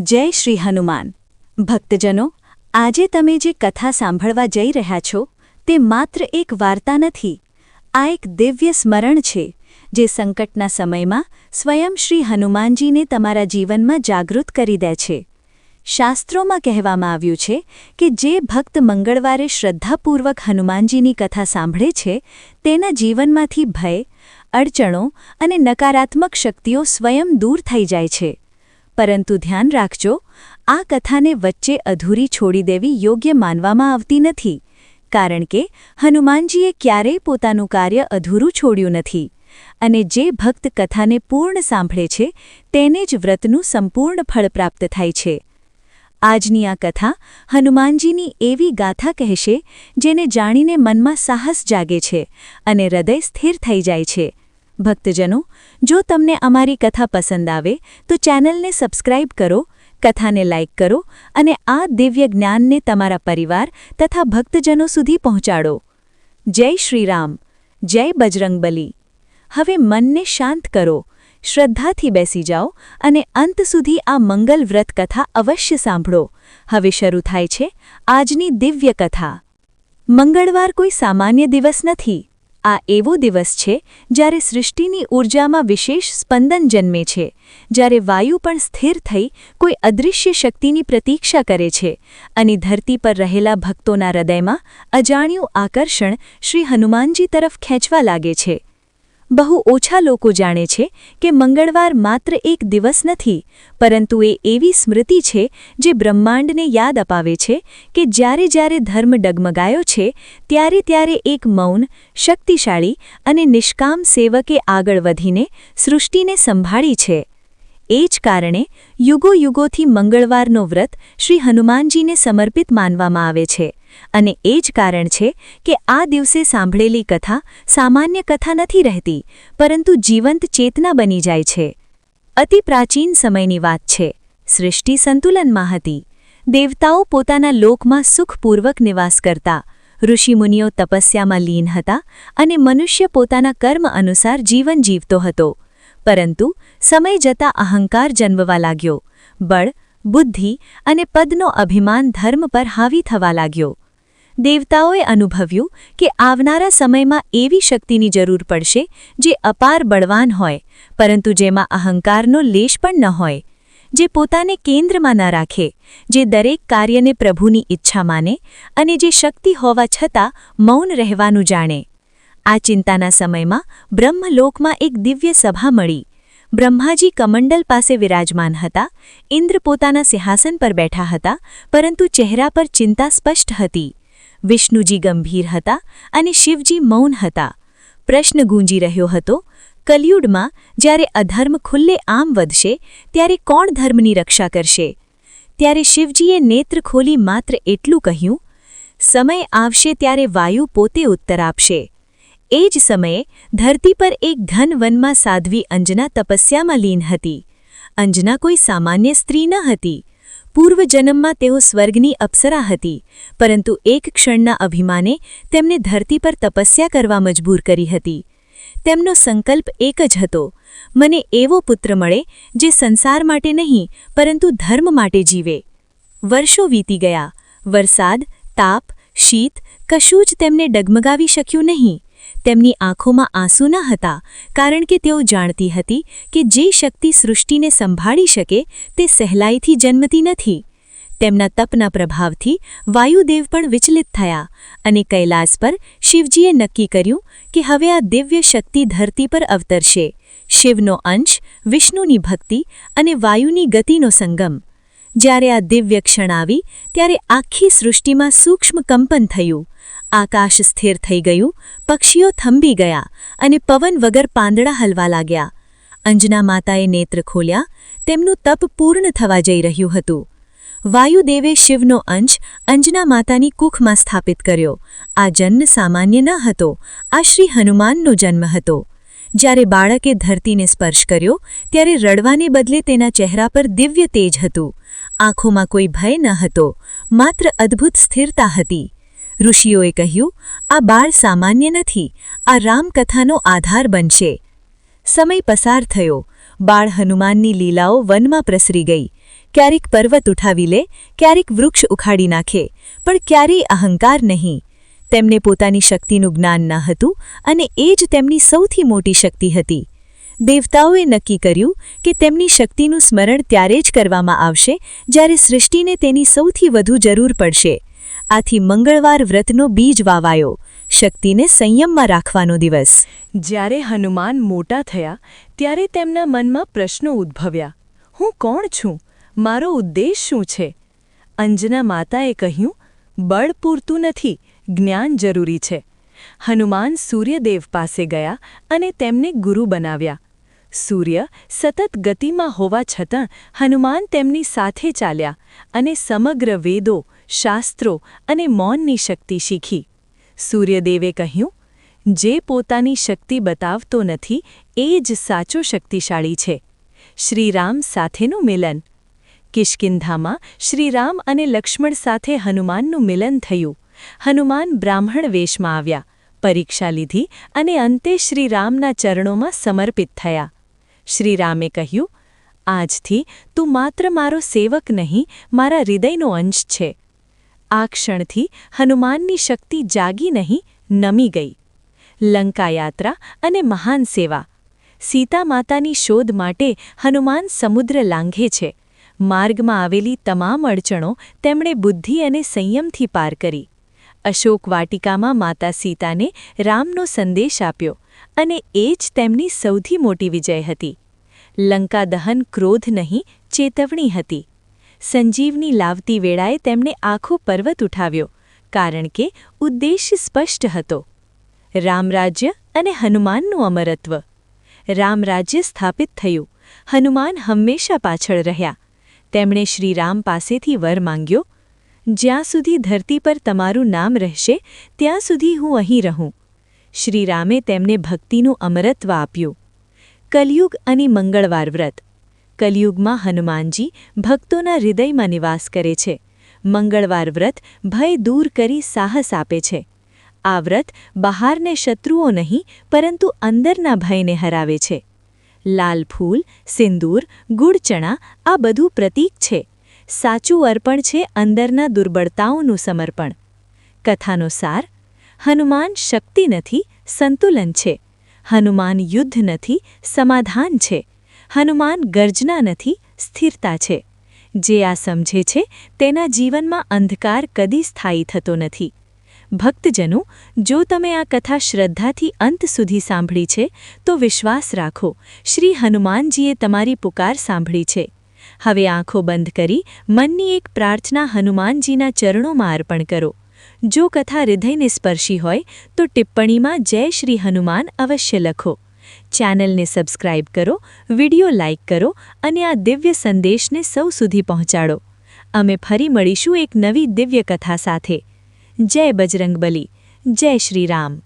જય શ્રી હનુમાન. ભક્તજનો, આજે તમે જે કથા સાંભળવા જઈ રહ્યા છો, તે માત્ર એક વાર્તા નથી, આ એક દિવ્ય સ્મરણ છે, જે સંકટના સમયમાં સ્વયં શ્રી હનુમાનજીને તમારા જીવનમાં જાગૃત કરી દે છે. શાસ્ત્રોમાં કહેવામાં આવ્યું છે કે જે ભક્ત મંગળવારે શ્રદ્ધાપૂર્વક હનુમાનજીની કથા સાંભળે છે, તેના જીવનમાંથી ભય, અડચણો અને નકારાત્મક શક્તિઓ સ્વયં દૂર થઈ જાય છે. પરંતુ ધ્યાન રાખજો, આ કથાને વચ્ચે અધૂરી છોડી દેવી યોગ્ય માનવામાં આવતી નથી, કારણ કે હનુમાનજીએ ક્યારેય પોતાનું કાર્ય અધૂરું છોડ્યું નથી, અને જે ભક્ત કથાને પૂર્ણ સાંભળે છે, તેને જ વ્રતનું સંપૂર્ણ ફળ પ્રાપ્ત થાય છે. આજની આ કથા હનુમાનજીની એવી ગાથા કહેશે, જેને જાણીને મનમાં સાહસ જાગે છે અને હૃદય સ્થિર થઈ જાય છે ભક્તજનો, જો તમને અમારી કથા પસંદ આવે, તો ચેનલને સબસ્ક્રાઇબ કરો, કથાને લાઇક કરો અને આ દિવ્ય જ્ઞાનને તમારા પરિવાર તથા ભક્તજનો સુધી પહોંચાડો. જય શ્રીરામ, જય બજરંગબલી. હવે મનને શાંત કરો, શ્રદ્ધાથી બેસી જાઓ અને અંત સુધી આ મંગલ વ્રત કથા અવશ્ય સાંભળો. હવે શરૂ થાય છે આજની દિવ્ય કથા. મંગળવાર કોઈ સામાન્ય દિવસ નથી. આ એવો દિવસ છે જ્યારે સૃષ્ટિની ઊર્જામાં વિશેષ સ્પંદન જન્મે છે. જ્યારે વાયુ પણ સ્થિર થઈ કોઈ અદૃશ્ય શક્તિની પ્રતીક્ષા કરે છે અને ધરતી પર રહેલા ભક્તોના હૃદયમાં અજાણ્યું આકર્ષણ શ્રી હનુમાનજી તરફ ખેંચવા લાગે છે. બહુ ઓછા લોકો જાણે છે કે મંગળવાર માત્ર એક દિવસ નથી, પરંતુ એ એવી સ્મૃતિ છે જે બ્રહ્માંડને યાદ અપાવે છે કે જ્યારે જ્યારે ધર્મ ડગમગાયો છે, ત્યારે ત્યારે એક મૌન, શક્તિશાળી અને નિષ્કામ સેવકે આગળ વધીને સૃષ્ટિને સંભાળી છે. એ જ કારણે યુગો યુગોથી મંગળવારનો વ્રત શ્રી હનુમાનજીને સમર્પિત માનવામાં આવે છે. અને એ જ કારણ છે કે આ દિવસે સાંભળેલી કથા સામાન્ય કથા નથી રહેતી, પરંતુ જીવંત ચેતના બની જાય છે. અતિ પ્રાચીન સમયની વાત છે. સૃષ્ટિ સંતુલનમાં હતી. દેવતાઓ પોતાના લોકમાં સુખપૂર્વક નિવાસ કરતા, ઋષિમુનિઓ તપસ્યામાં લીન હતા અને મનુષ્ય પોતાના કર્મ અનુસાર જીવન જીવતો હતો. પરંતુ સમય જતા અહંકાર જન્મવા લાગ્યો. બળ, બુદ્ધિ અને પદનો અભિમાન ધર્મ પર હાવી થવા લાગ્યો. દેવતાઓએ અનુભવ્યું કે આવનારા સમયમાં એવી શક્તિની જરૂર પડશે જે અપાર બળવાન હોય, પરંતુ જેમાં અહંકારનો લેશ પણ ન હોય, જે પોતાને કેન્દ્રમાં ન રાખે, જે દરેક કાર્યને પ્રભુની ઈચ્છા માને અને જે શક્તિ હોવા છતાં મૌન રહેવાનું જાણે. આ ચિંતાના સમયમાં બ્રહ્મલોકમાં એક દિવ્ય સભા મળી. બ્રહ્માજી કમંડલ પાસે વિરાજમાન હતા, ઇન્દ્ર પોતાના સિંહાસન પર બેઠા હતા, પરંતુ ચહેરા પર ચિંતા સ્પષ્ટ હતી. વિષ્ણુજી ગંભીર હતા અને શિવજી મૌન હતા. પ્રશ્ન ગૂંજી રહ્યો હતો, કલયુગમાં જ્યારે અધર્મ ખુલ્લે આમ વધશે, ત્યારે કોણ ધર્મની રક્ષા કરશે? ત્યારે શિવજીએ નેત્ર ખોલી માત્ર એટલું કહ્યું, સમય આવશે ત્યારે વાયુ પોતે ઉત્તર આપશે. એ જ સમયે ધરતી પર એક ઘન વનમાં સાધ્વી અંજના તપસ્યામાં લીન હતી. અંજના કોઈ સામાન્ય સ્ત્રી ન હતી. પૂર્વજન્મમાં તેઓ સ્વર્ગની અપ્સરા હતી, પરંતુ એક ક્ષણના અભિમાને તેમને ધરતી પર તપસ્યા કરવા મજબૂર કરી હતી. તેમનો સંકલ્પ એક જ હતો, મને એવો પુત્ર મળે જે સંસાર માટે નહીં, પરંતુ ધર્મ માટે જીવે. વર્ષો વીતી ગયા. વરસાદ, તાપ, શીત કશું જ તેમને ડગમગાવી શક્યું નહીં. તેમની આંખોમાં આંસુ ન હતા, કારણ કે તેઓ જાણતી હતી કે જે શક્તિ સૃષ્ટિને સંભાળી શકે તે સહેલાઈથી જન્મતી નથી. તેમના તપના પ્રભાવથી વાયુદેવ પણ વિચલિત થયા અને કૈલાસ પર શિવજીએ નક્કી કર્યું કે હવે આ દિવ્ય શક્તિ ધરતી પર અવતરશે, શિવનો અંશ, વિષ્ણુની ભક્તિ અને વાયુની ગતિનો સંગમ. જ્યારે આ દિવ્ય ક્ષણ આવી, ત્યારે આખી સૃષ્ટિમાં સૂક્ષ્મ કંપન થયું. આકાશ સ્થિર થઈ ગયું, પક્ષીઓ થંભી ગયા અને પવન વગર પાંદડા હલવા લાગ્યા. અંજના માતાએ નેત્ર ખોલ્યા, તેમનું તપ પૂર્ણ થવા જઈ રહ્યું હતું. વાયુદેવે શિવનો અંશ અંજના માતાની કુખમાં સ્થાપિત કર્યો. આ જન્મ સામાન્ય ન હતો, આ શ્રી હનુમાનનો જન્મ હતો. જ્યારે બાળકે ધરતીને સ્પર્શ કર્યો, ત્યારે રડવાને બદલે તેના ચહેરા પર દિવ્ય તેજ હતું. આંખોમાં કોઈ ભય ન હતો, માત્ર અદ્ભુત સ્થિરતા હતી. ઋષિઓએ કહ્યું, આ બાળ સામાન્ય નથી. આ રામકથાનો આધાર બનશે. સમય પસાર થયો. બાળ હનુમાનની લીલાઓ વનમાં પ્રસરી ગઈ. ક્યારેક પર્વત ઉઠાવી લે, ક્યારેક વૃક્ષ ઉખાડી નાખે, પણ ક્યારેય અહંકાર નહીં. તેમને પોતાની શક્તિનું જ્ઞાન ન હતું અને એ જ તેમની સૌથી મોટી શક્તિ હતી. દેવતાઓએ નક્કી કર્યું કે તેમની શક્તિનું સ્મરણ ત્યારે જ કરવામાં આવશે જ્યારે સૃષ્ટિને તેની સૌથી વધુ જરૂર પડશે. આથી મંગળવાર વ્રતનો બીજ વાવાયો. શક્તિને સંયમમાં રાખવાનો દિવસ. જ્યારે હનુમાન મોટા થયા, ત્યારે તેમના મનમાં પ્રશ્નો ઉદ્ભવ્યા. હું કોણ છું? મારો ઉદ્દેશ શું છે? અંજના માતાએ કહ્યું, બળ પૂરતું નથી, જ્ઞાન જરૂરી છે. હનુમાન સૂર્યદેવ પાસે ગયા અને તેમને ગુરુ બનાવ્યા. સૂર્ય સતત ગતિમાં હોવા છતાં હનુમાન તેમની સાથે ચાલ્યા અને સમગ્ર વેદો શાસ્ત્રો અને મૌનની શક્તિ શીખી. સૂર્યદેવે કહ્યું, જે પોતાની શક્તિ બતાવતો નથી, એ જ સાચો શક્તિશાળી છે. શ્રીરામ સાથેનું મિલન. કિષ્કિંધામાં શ્રીરામ અને લક્ષ્મણ સાથે હનુમાનનું મિલન થયું. હનુમાન બ્રાહ્મણ વેશમાં આવ્યા, પરીક્ષા લીધી અને અંતે શ્રીરામના ચરણોમાં સમર્પિત થયા. શ્રીરામે કહ્યું, આજથી તું માત્ર મારો સેવક નહીં, મારા હૃદયનો અંશ છે. આ ક્ષણથી હનુમાનની શક્તિ જાગી નહીં, નમી ગઈ. લંકાયાત્રા અને મહાન સેવા. સીતા માતાની શોધ માટે હનુમાન સમુદ્ર લાંઘે છે. માર્ગમાં આવેલી તમામ અડચણો તેમણે બુદ્ધિ અને સંયમથી પાર કરી. અશોક વાટિકામાં માતા સીતાને રામનો સંદેશ આપ્યો અને એ જ તેમની સૌથી મોટી વિજય હતી. લંકા દહન ક્રોધ નહીં, ચેતવણી હતી. સંજીવની લાવતી વેળાએ તેમણે આખો પર્વત ઉઠાવ્યો, કારણ કે ઉદ્દેશ્ય સ્પષ્ટ હતો. રામરાજ્ય અને હનુમાનનું અમરત્વ. રામરાજ્ય સ્થાપિત થયું. હનુમાન હંમેશા પાછળ રહ્યા. તેમણે શ્રીરામ પાસેથી વર માંગ્યો, જ્યાં સુધી ધરતી પર તમારું નામ રહેશે, ત્યાં સુધી હું અહીં રહું. શ્રીરામે તેમને ભક્તિનું અમરત્વ આપ્યું. કલયુગ અને મંગળવાર વ્રત. કલયુગમાં હનુમાનજી ભક્તોના હૃદયમાં નિવાસ કરે છે. મંગળવાર વ્રત ભય દૂર કરી સાહસ આપે છે. આ વ્રત બહારને શત્રુઓ નહીં, પરંતુ અંદરના ભયને હરાવે છે. લાલ ફૂલ, સિંદૂર, ગુડચણા આ બધું પ્રતીક છે. સાચું અર્પણ છે અંદરના દુર્બળતાઓનું સમર્પણ. કથાનો સાર હનુમાન શક્તિ નથી, સંતુલન છે. હનુમાન યુદ્ધ નથી, સમાધાન છે. હનુમાન ગર્જના નથી, સ્થિરતા છે. જે આ સમજે છે, તેના જીવનમાં અંધકાર કદી સ્થાયી થતો નથી. ભક્તજનો, જો તમે આ કથા શ્રદ્ધાથી અંત સુધી સાંભળી છે, તો વિશ્વાસ રાખો, શ્રી હનુમાનજીએ તમારી પુકાર સાંભળી છે. હવે આંખો બંધ કરી, મનની એક પ્રાર્થના હનુમાનજીના ચરણોમાં અર્પણ કરો. જો કથા હૃદયને સ્પર્શી હોય, તો ટિપ્પણીમાં જય શ્રી હનુમાન અવશ્ય લખો. ચેનલને સબસ્ક્રાઇબ કરો, વિડિયો લાઇક કરો અને આ દિવ્ય સંદેશને સૌ સુધી પહોંચાડો. અમે ફરી મળીશું એક નવી દિવ્ય કથા સાથે. જય બજરંગબલી. જય શ્રી રામ.